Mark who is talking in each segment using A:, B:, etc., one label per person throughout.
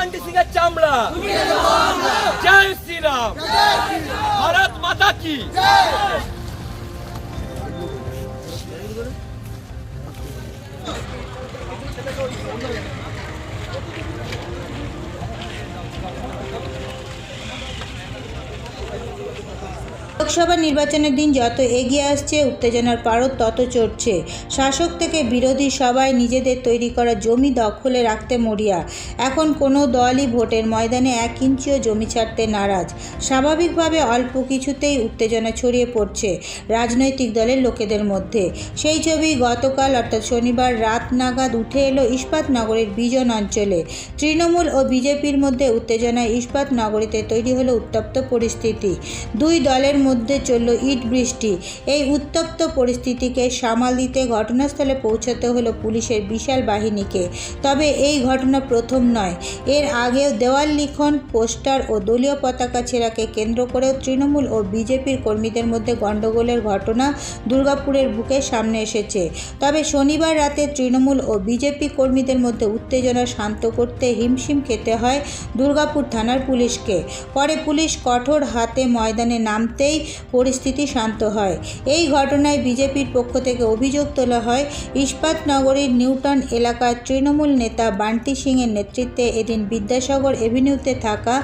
A: বান্টি সিং এর চামড়া। জয় শ্রীরাম। ভারত মাতা কি?
B: লোকসভা নির্বাচনের দিন যত এগিয়ে আসছে, উত্তেজনার পারদ তত চড়ছে। শাসক থেকে বিরোধী সবাই নিজেদের তৈরি করা জমি দখলে রাখতে মরিয়া। এখন কোনো দলই ভোটের ময়দানে এক ইঞ্চিও জমি ছাড়তে নারাজ। স্বাভাবিকভাবে অল্প কিছুতেই উত্তেজনা ছড়িয়ে পড়ছে রাজনৈতিক দলের লোকেদের মধ্যে। সেই ছবি গতকাল, অর্থাৎ শনিবার রাত নাগাদ, উঠে এলো ইস্পাত নগরীর বিজন অঞ্চলে। তৃণমূল ও বিজেপির মধ্যে উত্তেজনায় ইস্পাত নগরীতে তৈরি হলো উত্তপ্ত পরিস্থিতি। দুই দলের মধ্যে চলল ইট বৃষ্টি। এই উত্তপ্ত পরিস্থিতিকে সামাল দিতে ঘটনাস্থলে পৌঁছতে হলো পুলিশের বিশাল বাহিনীকে। তবে এই ঘটনা প্রথম নয়। এর আগেও দেওয়াল লিখন, পোস্টার ও দলীয় পতাকা ছেঁড়াকে কেন্দ্র করেও তৃণমূল ও বিজেপির কর্মীদের মধ্যে গণ্ডগোলের ঘটনা দুর্গাপুরের বুকে সামনে এসেছে। তবে শনিবার রাতে তৃণমূল ও বিজেপি কর্মীদের মধ্যে উত্তেজনা শান্ত করতে হিমশিম খেতে হয় দুর্গাপুর থানার পুলিশকে। পরে পুলিশ কঠোর হাতে ময়দানে নামতেই পরিস্থিতি শান্ত হয়। এই ঘটনায় বিজেপির পক্ষ থেকে অভিযোগ তোলা হয়, ইস্পাতনগরীর নিউটন এলাকার তৃণমূল নেতা বান্টি সিংয়ের নেতৃত্বে এদিন বিদ্যাসাগর এভিনিউতে থাকা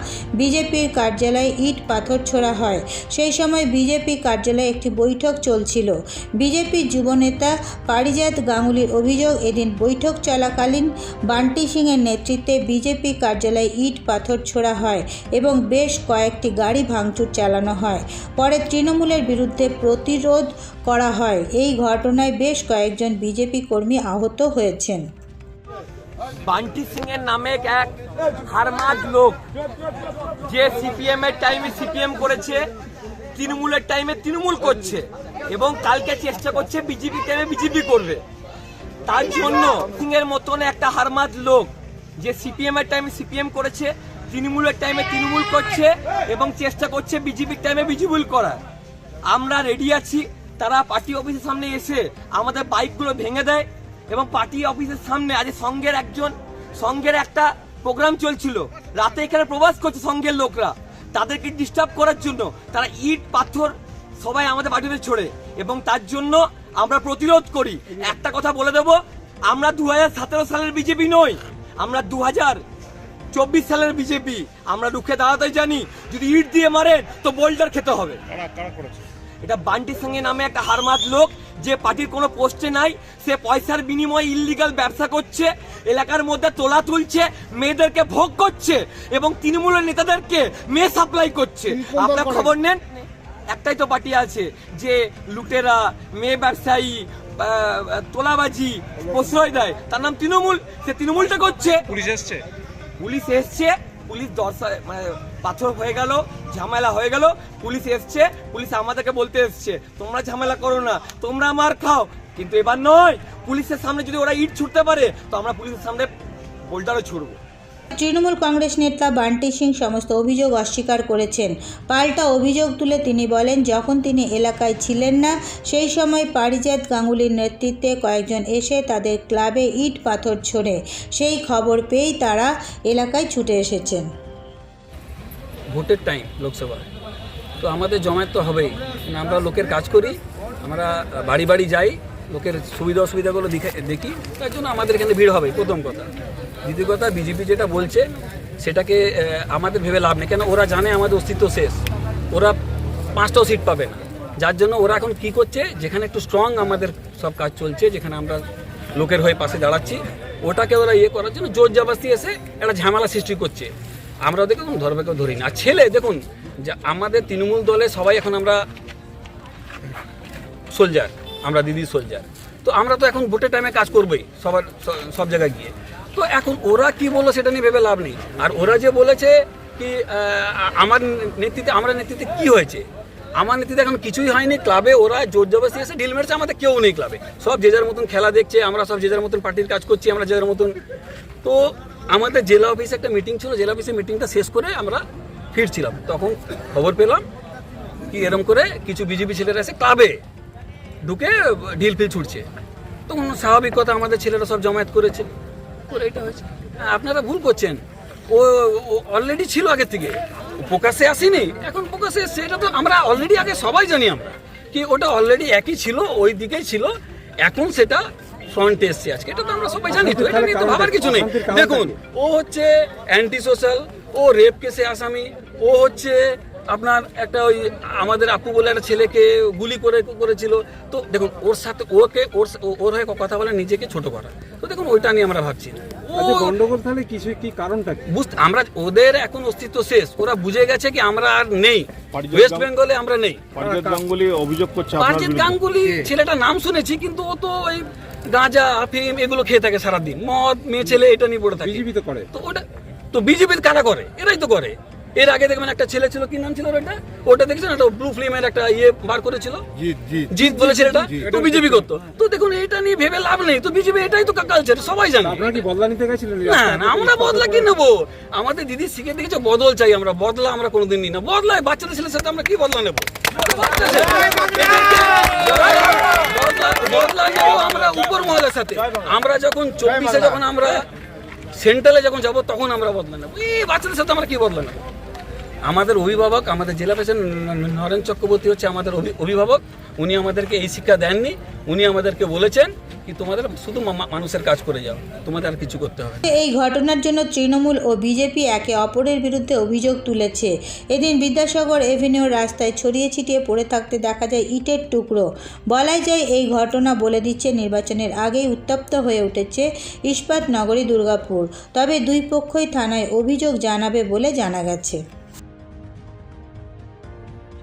B: বিজেপির কার্যালয়ে ইট পাথর ছোড়া হয়। সেই সময় বিজেপি কার্যালয়ে একটি বৈঠক চলছিল। বিজেপির যুবনেতা পারিজাত গাঙ্গুলির অভিযোগ, এদিন বৈঠক চলাকালীন বান্টি সিংয়ের নেতৃত্বে বিজেপি কার্যালয়ে ইট পাথর ছোড়া হয় এবং বেশ কয়েকটি গাড়ি ভাঙচুর চালানো হয়। পরে তৃণমূলের বিরুদ্ধে প্রতিরোধ করা হয়। এই ঘটনায় বেশ কয়েকজন বিজেপি কর্মী আহত হয়েছেন।
A: বান্টি সিং এর নামে এক হারমাদ লোক, যে সিপিএম এর টাইমে সিপিএম করেছে, তৃণমূলের টাইমে তৃণমূল করছে এবং কালকে চেষ্টা করছে বিজেপি টাইমে বিজেপি করবে। তার জন্য সিং এর মতন একটা হারমাদ লোক, যে সিপিএম এর টাইমে সিপিএম করেছে তৃণমূলের টাইমে তৃণমূল করছে এবং চেষ্টা করছে বিজেপির টাইমে বিজেপি করার আমরা রেডি আছি, তারা পার্টি অফিসের সামনে এসে আমাদের বাইকগুলো ভেঙে দেয় এবং পার্টি অফিসের সামনে আজ সঙ্গের একজন, সঙ্গের একটা প্রোগ্রাম চলছিল। রাতে এখানে প্রবাস করছে সঙ্গের লোকরা। তাদেরকে ডিস্টার্ব করার জন্য তারা ইট, পাথর সবাই আমাদের পার্টিতে ছোড়ে এবং তার জন্য আমরা প্রতিরোধ করি। একটা কথা বলে দেব, আমরা দু হাজার সতেরো সালের বিজেপি নই, আমরা দু হাজার চব্বিশ সালের বিজেপি আমরা রুখে দাঁড়াতে জানি যদি ইট দিয়ে মারেন তো বোল্ডার খেতে হবে। এটা বান্টি সঙ্গে নামে একটা হারমাত লোক যে পার্টির কোনো পোস্টে নাই সে পয়সার বিনিময়ে ইল্লিগাল ব্যবসা করছে এলাকার মধ্যে তোলা তুলছে মেয়েদেরকে ভোগ করছে এবং তৃণমূলের নেতাদেরকে মেয়ে সাপ্লাই করছে। আপনার খবর নেন? একটাই তো পার্টি আছে যে লুটেরা মেয়ে ব্যবসায়ী তোলাবাজি প্রশ্রয় দেয় তার নাম তৃণমূল সে তৃণমূলটা করছে।
C: পুলিশ এসছে।
A: পুলিশ এসছে, পুলিশ দর্শা মানে পাথর হয়ে গেল, ঝামেলা হয়ে গেল, পুলিশ এসছে, পুলিশ আমাদেরকে বলতে এসছে, তোমরা ঝামেলা করো না, তোমরা আমার খাও। কিন্তু এবার নয়, পুলিশের সামনে যদি ওরা ইট ছুটতে পারে, তো আমরা পুলিশের সামনে বোল্টারও ছুড়বো।
B: তৃণমূল কংগ্রেস নেতা বান্টি সিং সমস্ত অভিযোগ অস্বীকার করেছেন। পাল্টা অভিযোগ তুলে তিনি বলেন, যখন তিনি এলাকায় ছিলেন না, সেই সময় পারিজাত গাঙ্গুলির নেতৃত্বে কয়েকজন এসে তাদের ক্লাবে ইট পাথর ছোড়ে সেই খবর পেয়েই তারা এলাকায় ছুটে এসেছেন।
D: ভোটের টাইম লোকসভা তো আমাদের জমায়েত তো হবেই। আমরা লোকের কাজ করি, আমরা বাড়ি বাড়ি যাই, লোকের সুবিধা অসুবিধাগুলো দেখি তার জন্য আমাদের এখানে ভিড় হবে প্রথম কথা। দ্বিতীয় কথা বিজেপি যেটা বলছে, সেটাকে আমাদের ভেবে লাভ নেই। কেন ওরা জানে আমাদের অস্তিত্ব শেষ। ওরা পাঁচটাও সিট পাবে না। যার জন্য ওরা এখন কি করছে, যেখানে একটু স্ট্রং আমাদের সব কাজ চলছে, যেখানে আমরা লোকের হয়ে পাশে দাঁড়াচ্ছি, ওটাকে ওরা ইয়ে করার জন্য জোর জবাস্তি এসে একটা ঝামেলা সৃষ্টি করছে। আমরা ওদেরকে কোনো ধরবে কেউ ধরি না। ছেলে, দেখুন, যে আমাদের তৃণমূল দলে সবাই এখন আমরা সোলজার আমরা দিদি সোলজার তো আমরা তো এখন ভোটের টাইমে কাজ করবোই, সবার সব জায়গায় গিয়ে। তো এখন ওরা কি বলল সেটা নিয়ে ভেবে লাভ নেই। আর ওরা যে বলেছে কি আমার নেতৃত্বে, আমরা নেতৃত্বে কি হয়েছে? আমার নেতৃত্বে এখন কিছুই হয়নি। ক্লাবে ওরা জোর জবরদস্তি এসে ঢিল মেরেছে, আমাদের কেউ নেই ক্লাবে। সব যে যার মতন খেলা দেখছে, আমরা সব যে যার মতন পার্টির কাজ করছি, আমরা যে যার মতন। তো আমাদের জেলা অফিসে একটা মিটিং ছিল, জেলা অফিসে মিটিংটা শেষ করে আমরা ফিরছিলাম। তখন খবর পেলাম কি, এরম করে কিছু বিজেপি ছেলেরা এসে ক্লাবে ঢুকে ঢিল ফিল ছুটছে তখন স্বাভাবিক কথা, আমাদের ছেলেরা সব জমায়েত করেছে। করে এটা হয়েছে। হ্যাঁ, আপনারা ভুল করছেন। ও অলরেডি ছিল আগে থেকে। প্রকাশে আসেনি। এখন প্রকাশে এটা তো আমরা অলরেডি আগে সবাই জানি আমরা। কি ওটা অলরেডি একই ছিল ওই দিকেই ছিল। এখন সেটা ফ্রন্টে এসছে আজকে। এটা তো আমরা সবাই জানি তো। এটা নিয়ে তো ভাবার কিছু নেই। দেখুন ও হচ্ছে অ্যান্টি সোশ্যাল ও রেপ কেসে আসামি ও হচ্ছে আপনার একটা ওই আমাদের আপু বলে একটা ছেলেকে গুলি করে করেছিল। তো দেখুন ওর সাথে ওকে ওর ওর হয়ে কথা বলে নিজেকে ছোট করা। তো দেখুন ওইটা নিয়ে আমরা ভাবছি। না।
C: আচ্ছা গন্ডগোল তাহলে কিছু কি কারণটা
D: বুঝতে আমরা ওদের এখন অস্তিত্ব শেষ। ওরা বুঝে গেছে কি আমরা আর নেই। ওয়েস্ট বেঙ্গলে আমরা নেই।
C: গাঙ্গুলি অভিযোগ করছে
D: পারজিৎ গাঙ্গুলি ছেলেটার নাম শুনেছি কিন্তু ও তো ওই গাঁজা আফিম এগুলো খেয়ে থাকে সারাদিন। মদ মেয়ে ছেলে এটা নিয়ে পড়ে থাকে।
C: বিজেপি তো করে।
D: তো ওটা তো বিজেপি কারা করে? এরাই তো করে। এর আগে দেখবেন একটা ছেলে ছিল কি নাম ছিল ওটা? ওটা দেখেছেন? একটা ব্লু ফিল্মের একটা ইয়ে বার করেছিল?
C: জিত
D: বলে ছেলেটা? তো বিজেপি করতো। তো দেখুন এটা নিয়ে ভেবে লাভ নেই। তো বিজেপি এটাই তো কালচার সবাই জানে।
C: আপনারা কি বদলা নিতে গেছিলেন?
D: না না আমরা বদলা কি নেব? আমাদের দিদি শিখে দেখেছে বদল চাই আমরা। বদলা আমরা কোনোদিন নিই না। বদলায় বাচ্চাদের ছেলের সাথে আমরা কি নেব? বদলা নেব আমরা উপর মহলের সাথে। আমরা যখন চব্বিশে যখন আমরা সেন্ট্রালে যখন যাব তখন আমরা বদলা নেব। এই বাচ্চাদের সাথে আমরা কি বদলা নেব? আমাদের অভিভাবক, আমাদের জেলা প্রেসিডেন্ট নরেন চক্রবর্তী হচ্ছে আমাদের অভি- অভিভাবক। উনি আমাদেরকে এই শিক্ষা দেননি। উনি আমাদেরকে বলেছেন কি তোমাদের শুধু মানুষের কাজ করে যাও। তোমাদের আর কিছু করতে হবে
B: এই ঘটনার জন্য তৃণমূল ও বিজেপি একে অপরের বিরুদ্ধে অভিযোগ তুলেছে। এদিন বিদ্যাসাগর এভিনিউর রাস্তায় ছড়িয়ে ছিটিয়ে পড়ে থাকতে দেখা যায় ইটের টুকরো। বলাই যায় এই ঘটনা বলে দিচ্ছে নির্বাচনের আগেই উত্তপ্ত হয়ে উঠেছে ইস্পাত নগরী দুর্গাপুর। তবে দুই পক্ষই থানায় অভিযোগ জানাবে বলে জানা গেছে।